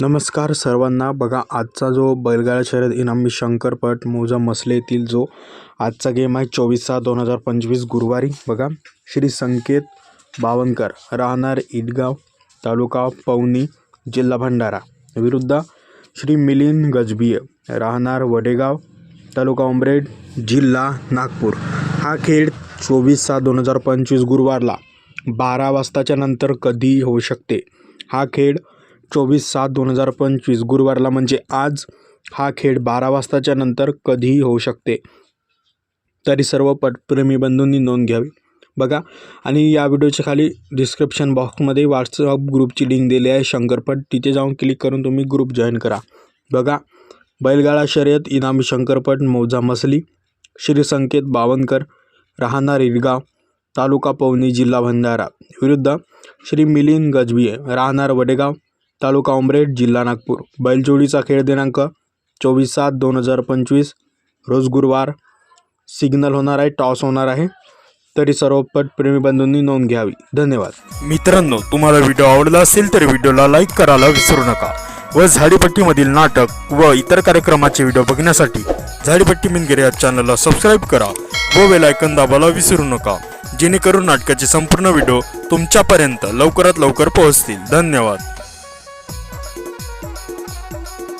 नमस्कार सर्वांना. बघा आजचा जो बैलगाडा शर्यत इनामी शंकरपट मौजा मसले येथील जो आजचा गेम आहे चोवीस सहा दोन हजार पंचवीस गुरुवारी. बघा श्री संकेत बावनकर राहणार इटगाव तालुका पवनी जिल्हा भंडारा. विरुद्ध श्री मिलिंद गजबिय राहणार वडेगाव तालुका उमरेड जिल्हा नागपूर. हा खेळ चोवीस सहा दोन हजार पंचवीस गुरुवारला बारा वाजताच्या नंतर कधीही होऊ शकते. हा खेळ चोवीस सात दोन हजार पंचवीस गुरुवारला म्हणजे आज हा खेळ बारा वाजताच्या नंतर कधीही होऊ शकते. तरी सर्व पटप्रेमी बंधूंनी नोंद घ्यावी. बघा आणि या व्हिडिओच्या खाली डिस्क्रिप्शन बॉक्समध्ये व्हॉट्सअप ग्रुपची लिंक दिली आहे शंकरपट. तिथे जाऊन क्लिक करून तुम्ही ग्रुप जॉईन करा. बघा बैलगाडा शर्यत इनामी शंकरपट मौजा मसली श्री संकेत बावनकर राहणार रिरगाव तालुका पवनी जिल्हा भंडारा. विरुद्ध श्री मिलिंद गजबीये राहणार वडेगाव तालुका उमरेड जिल्हा नागपूर. बैलजोडीचा खेळ दिनांक चोवीस सात दोन हजार पंचवीस. रोज गुरुवार सिग्नल होणार आहे टॉस होणार आहे. तरी सर्व पटप्रेमी बंधूंनी नोंद घ्यावी. धन्यवाद. मित्रांनो तुम्हाला व्हिडिओ आवडला असेल तर व्हिडिओला लाईक करायला विसरू नका व झाडीपट्टीमधील नाटक व इतर कार्यक्रमाचे व्हिडिओ बघण्यासाठी झाडीपट्टी मिनगिरे या चॅनलला सबस्क्राईब करा व वेलायकन आयकन दाबायला विसरू नका. जेणेकरून नाटकाचे संपूर्ण व्हिडिओ तुमच्यापर्यंत लवकरात लवकर पोहोचतील. धन्यवाद. thank you